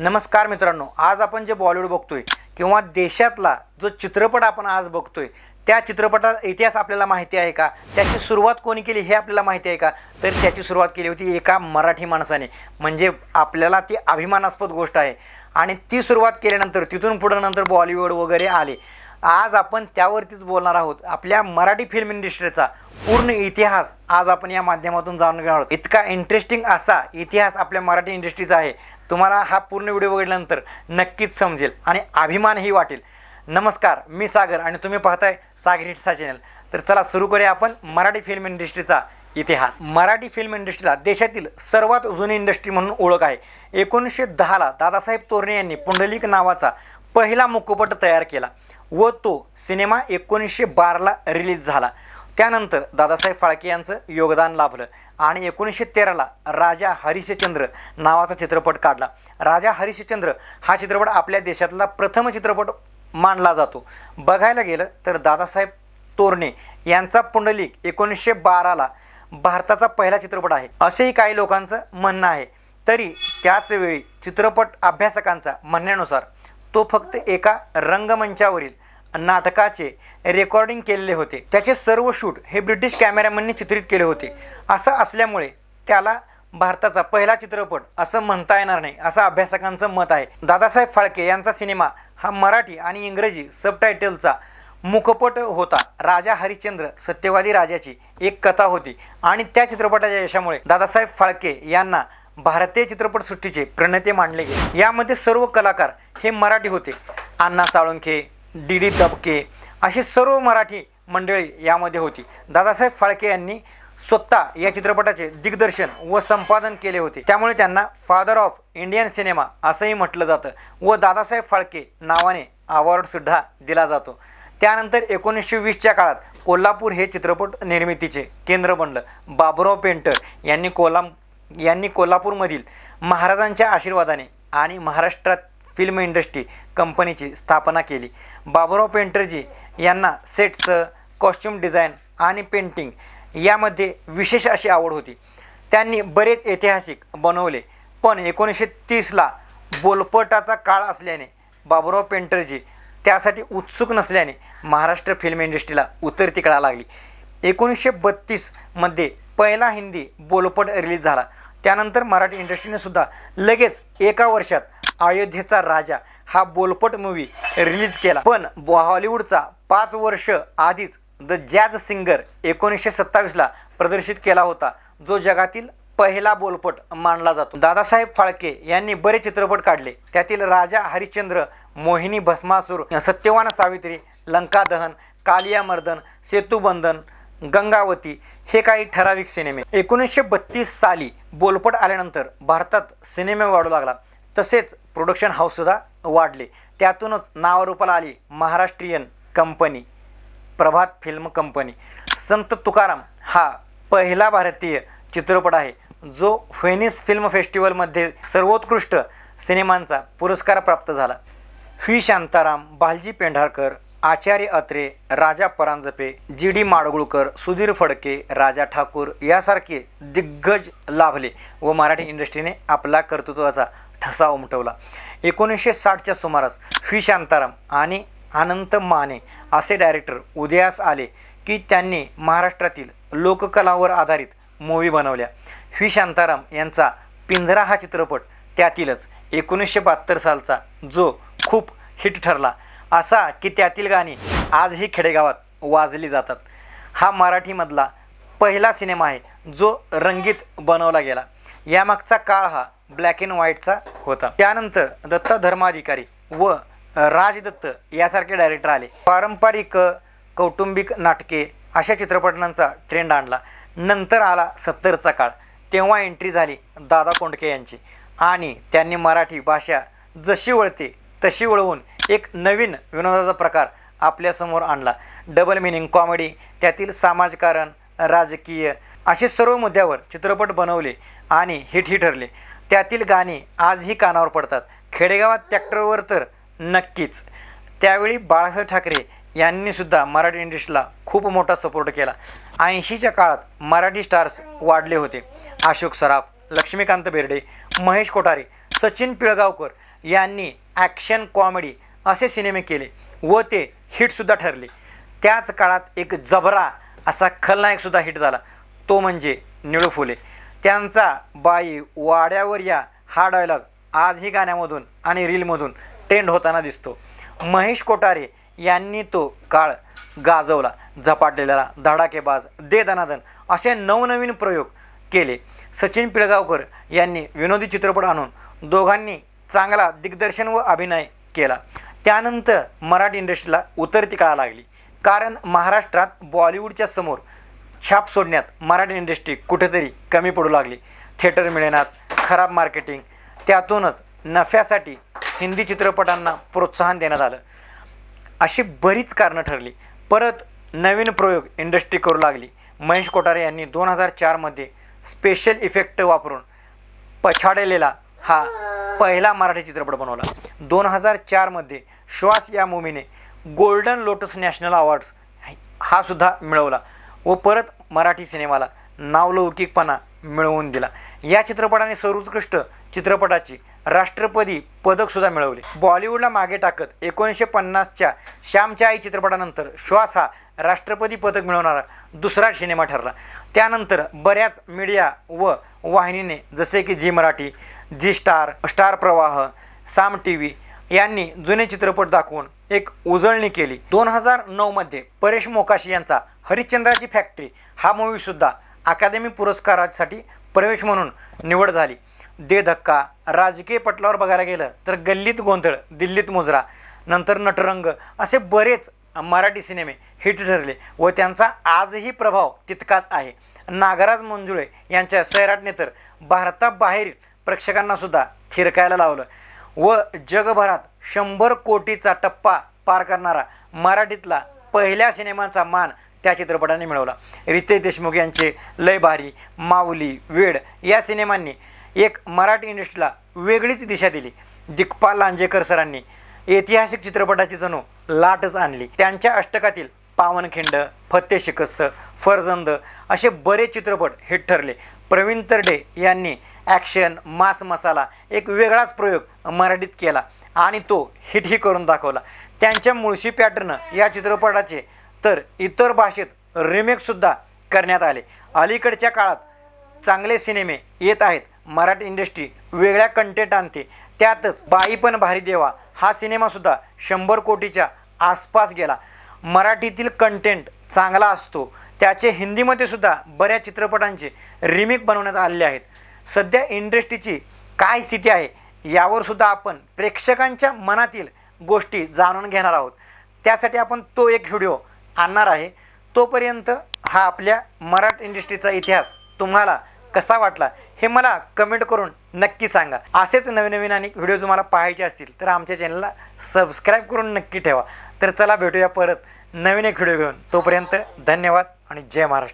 नमस्कार मित्रांनो आज आपण जे बॉलिवूड बघतोय किंवा देशातला जो चित्रपट आपण आज बघतोय त्या चित्रपटाचा इतिहास आपल्याला माहिती आहे का? त्याची सुरुवात कोणी केली हे आपल्याला माहिती आहे का? तर त्याची सुरुवात केली होती एका मराठी माणसाने. म्हणजे आपल्याला ती अभिमानास्पद गोष्ट आहे. आणि ती सुरुवात केल्यानंतर तिथून पुढं नंतर बॉलिवूड वगैरे आले. आज आपण त्यावरतीच बोलणार आहोत. आपल्या मराठी फिल्म इंडस्ट्रीचा पूर्ण इतिहास आज आपण या माध्यमातून जाणून घेणार आहोत. इतका इंटरेस्टिंग असा इतिहास आपल्या मराठी इंडस्ट्रीचा आहे. तुम्हाला हा पूर्ण व्हिडिओ बघितल्यानंतर नक्कीच समजेल आणि अभिमानही वाटेल. नमस्कार मी सागर आणि तुम्ही पाहताय सागर हिट्स चॅनल तर चला सुरू करूया आपण मराठी फिल्म इंडस्ट्रीचा इतिहास. मराठी फिल्म इंडस्ट्रीला देशातील सर्वात जुनी इंडस्ट्री म्हणून ओळख आहे. एकोणीसशे दहाला दादासाहेब तोरणे यांनी पुंडलिक नावाचा पहिला मुखपट तयार केला. व तो सिनेमा एकोणीसशे बाराला रिलीज झाला. त्यानंतर दादासाहेब फाळके यांचं योगदान लाभलं आणि एकोणीसशे तेराला राजा हरिश्चंद्र नावाचा चित्रपट काढला. राजा हरिश्चंद्र हा चित्रपट आपल्या देशातला प्रथम चित्रपट मानला जातो. बघायला गेलं तर दादासाहेब तोरणे यांचा पुंडलिक एकोणीसशे बाराला भारताचा पहिला चित्रपट आहे. असेही काही लोकांचं म्हणणं आहे. तरी त्याचवेळी चित्रपट अभ्यासकांचा म्हणण्यानुसार तो फक्त एका रंगमंचावरील नाटकाचे रेकॉर्डिंग केलेले होते. त्याचे सर्व शूट हे ब्रिटिश कॅमेरामॅननी चित्रित केले होते. असं असल्यामुळे त्याला भारताचा पहिला चित्रपट असं म्हणता येणार नाही असं अभ्यासकांचं मत आहे. दादासाहेब फाळके यांचा सिनेमा हा मराठी आणि इंग्रजी सबटायटलचा मुखपट होता. राजा हरिश्चंद्र सत्यवादी राजाची एक कथा होती. आणि त्या चित्रपटाच्या यशामुळे दादासाहेब फाळके यांना भारतीय चित्रपटसृष्टीचे प्रणेते मानले गेले. यामध्ये सर्व कलाकार हे मराठी होते. अण्णा साळुंखे डी डी दबके अशी सर्व मराठी मंडळी यामध्ये होती. दादासाहेब फाळके यांनी स्वतः या चित्रपटाचे दिग्दर्शन व संपादन केले होते. त्यामुळे त्यांना फादर ऑफ इंडियन सिनेमा असंही म्हटलं जातं व दादासाहेब फाळके नावाने अवॉर्डसुद्धा दिला जातो. त्यानंतर एकोणीसशे वीसच्या काळात कोल्हापूर हे चित्रपट निर्मितीचे केंद्र बनलं. बाबुराव पेंटर यांनी कोल्हा यांनी कोल्हापूरमधील महाराजांच्या आशीर्वादाने आणि महाराष्ट्रात फिल्म इंडस्ट्री कंपनीची स्थापना केली. बाबुराव पेंटरजी यांना सेट्स कॉस्ट्युम डिझाईन आणि पेंटिंग यामध्ये विशेष अशी आवड होती. त्यांनी बरेच ऐतिहासिक बनवले पण एकोणीसशे तीसला बोलपटाचा काळ असल्याने बाबुराव पेंटरजी त्यासाठी उत्सुक नसल्याने महाराष्ट्र फिल्म इंडस्ट्रीला उतरती कळा लागली. एकोणीसशे बत्तीसमध्ये पहिला हिंदी बोलपट रिलीज झाला. त्यानंतर मराठी इंडस्ट्रीने सुद्धा लगेच एका वर्षात अयोध्येचा राजा हा बोलपट मूवी रिलीज केला. पण हॉलिवूडचा पाच वर्ष आधीच द जॅज सिंगर एकोणीसशे सत्तावीसला प्रदर्शित केला होता. जो जगातील पहिला बोलपट मानला जातो. दादासाहेब फाळके यांनी बरे चित्रपट काढले. त्यातील राजा हरिश्चंद्र मोहिनी भस्मासूर सत्यवान सावित्री लंका दहन कालिया मर्दन सेतुबंधन गंगावती हे काही ठराविक सिनेमे एकोणीसशे बत्तीस साली बोलपट आल्यानंतर भारतात सिनेमे वाढू लागला. तसेच प्रोडक्शन हाऊससुद्धा वाढले. त्यातूनच नावारूपाला आली Maharashtrian company Prabhat film company Sant Tukaram हा पहिला भारतीय चित्रपट आहे जो व्हेनिस फिल्म फेस्टिवलमध्ये सर्वोत्कृष्ट सिनेमांचा पुरस्कार प्राप्त झाला. V. Shantaram Bhalji Pendharkar Acharya Atre Raja Paranjpe G. D. Madgulkar Sudhir Phadke Raja Thakur यासारखे दिग्गज लाभले व मराठी इंडस्ट्रीने आपला कर्तृत्वाचा ठसा उमटवला. एकोणीसशे साठच्या सुमारास व्ही शांताराम आणि अनंत माने असे डायरेक्टर उदयास आले की त्यांनी महाराष्ट्रातील लोककलावर आधारित मूवी बनवल्या. व्ही शांताराम यांचा पिंजरा हा चित्रपट त्यातीलच एकोणीसशे बहात्तर सालचा जो खूप हिट ठरला. असा की त्यातील गाणी आजही खेडेगावात वाजली जातात. हा मराठीमधला पहिला सिनेमा आहे जो रंगीत बनवला गेला. यामागचा काळ हा ब्लॅक अँड व्हाईटचा होता. त्यानंतर दत्त धर्माधिकारी व राजदत्त यासारखे डायरेक्टर आले. पारंपरिक कौटुंबिक नाटके अशा चित्रपटांचा ट्रेंड आणला. नंतर आला सत्तरचा काळ. तेव्हा एंट्री झाली दादा कोंडके यांची. आणि त्यांनी मराठी भाषा जशी वळते तशी वळवून एक नवीन विनोदाचा प्रकार आपल्यासमोर आणला. डबल मिनिंग कॉमेडी त्यातील समाजकारण राजकीय असे सर्व मुद्द्यावर चित्रपट बनवले आणि हिटही ठरले. त्यातील गाणी आजही कानावर पडतात. खेडेगावात ट्रॅक्टरवर तर नक्कीच. त्यावेळी बाळासाहेब ठाकरे यांनीसुद्धा मराठी इंडस्ट्रीला खूप मोठा सपोर्ट केला. ऐंशीच्या काळात मराठी स्टार्स वाढले होते. अशोक सराफ लक्ष्मीकांत बेर्डे महेश कोठारे सचिन पिळगावकर यांनी ॲक्शन कॉमेडी असे सिनेमे केले व ते हिटसुद्धा ठरले. त्याच काळात एक जबरा असा खलनायकसुद्धा हिट झाला. तो म्हणजे निळू फुले. त्यांचा बाई वाड्यावर या हा डायलॉग आजही गाण्यामधून आणि रीलमधून ट्रेंड होताना दिसतो. महेश कोठारे यांनी तो काळ गाजवला झपाटलेला धडाकेबाज दे दनादन असे नवनवीन प्रयोग केले. सचिन पिळगावकर यांनी विनोदी चित्रपट आणून दोघांनी चांगला दिग्दर्शन व अभिनय केला. त्यानंतर मराठी इंडस्ट्रीला उतरती काळा लागली. कारण महाराष्ट्रात बॉलिवूडच्या समोर छाप सोडण्यात मराठी इंडस्ट्री कुठेतरी कमी पडू लागली. थिएटर मिळेनात खराब मार्केटिंग त्यातूनच नफ्यासाठी हिंदी चित्रपटांना प्रोत्साहन देण्यात आलं. अशी बरीच कारणं ठरली. परत नवीन प्रयोग इंडस्ट्री करू लागली. महेश कोठारे यांनी दोन हजार चारमध्ये स्पेशल इफेक्ट वापरून पछाडलेला हा पहिला मराठी चित्रपट बनवला. दोन हजार चारमध्ये श्वास या मूवीने गोल्डन लोटस नॅशनल अवॉर्ड्स हा सुद्धा मिळवला. व परत मराठी सिनेमाला नावलौकिकपणा मिळवून दिला. या चित्रपटाने सर्वोत्कृष्ट चित्रपटाची राष्ट्रपती पदकसुद्धा मिळवले. बॉलिवूडला मागे टाकत एकोणीसशे पन्नासच्या श्यामच्या आई चित्रपटानंतर श्वास हा राष्ट्रपती पदक मिळवणारा दुसरा सिनेमा ठरला. त्यानंतर बऱ्याच मीडिया व वाहिनीने जसे की Zee Marathi Zee Star Star Pravah Saam T V यांनी जुने चित्रपट दाखवून एक उजळणी केली. दोन हजार नऊमध्ये परेश मोकाशी यांचा हरिश्चंद्राची फॅक्टरी हा मूवीसुद्धा अकादमी पुरस्कारासाठी प्रवेश म्हणून निवड झाली. दे धक्का राजकीय पटलावर बघायला गेलं तर गल्लीत गोंधळ दिल्लीत मुजरा नंतर नटरंग असे बरेच मराठी सिनेमे हिट ठरले व त्यांचा आजही प्रभाव तितकाच आहे. नागराज मंजुळे यांच्या सैराटने तर भारताबाहेरील प्रेक्षकांनासुद्धा थिरकायला लावलं. व जगभरात शंभर कोटीचा टप्पा पार करणारा मराठीतला पहिल्या सिनेमाचा मान त्या चित्रपटाने मिळवला. रितेश देशमुख यांचे लय भारी माऊली वेड या सिनेमांनी एक मराठी इंडस्ट्रीला वेगळीच दिशा दिली. दिग्पाल लांजेकर सरांनी ऐतिहासिक चित्रपटाची जणू लाटच आणली. त्यांच्या अष्टकातील पावनखिंड फत्ते शिकस्त फरजंद असे बरेच चित्रपट हिट ठरले. प्रवीण तरडे यांनी ॲक्शन मास मसाला एक वेगळाच प्रयोग मराठीत केला आणि तो हिटही करून दाखवला. त्यांच्या मुळशी पॅटर्न या चित्रपटाचे तर इतर भाषेत रिमेकसुद्धा करण्यात आले. अलीकडच्या काळात चांगले सिनेमे येत आहेत. मराठी इंडस्ट्री वेगळ्या कंटेंट आणते. त्यातच बाई पण भारी देवा हा सिनेमासुद्धा शंभर कोटीच्या आसपास गेला. मराठीतील कंटेंट चांगला असतो. त्याचे हिंदीमध्ये सुद्धा बऱ्याच चित्रपटांचे रिमेक बनवण्यात आलेले आहेत. सध्या इंडस्ट्रीची काय स्थिती आहे यावर सुद्धा आपण प्रेक्षकांच्या मनातील गोष्टी जाणून घेणार आहोत. त्यासाठी आपण तो एक व्हिडिओ आणणार आहे. तोपर्यंत हा आपल्या मराठी इंडस्ट्रीचा इतिहास तुम्हाला कसा वाटला हे मला कमेंट करून नक्की सांगा. असेच नवीन नवीन आणि व्हिडिओ तुम्हाला पाहायचे असतील तर आमच्या चॅनलला सबस्क्राईब करून नक्की ठेवा. तर चला भेटूया परत. नवीन एक व्हिडिओ घेऊन तोपर्यंत धन्यवाद आणि जय महाराष्ट्र.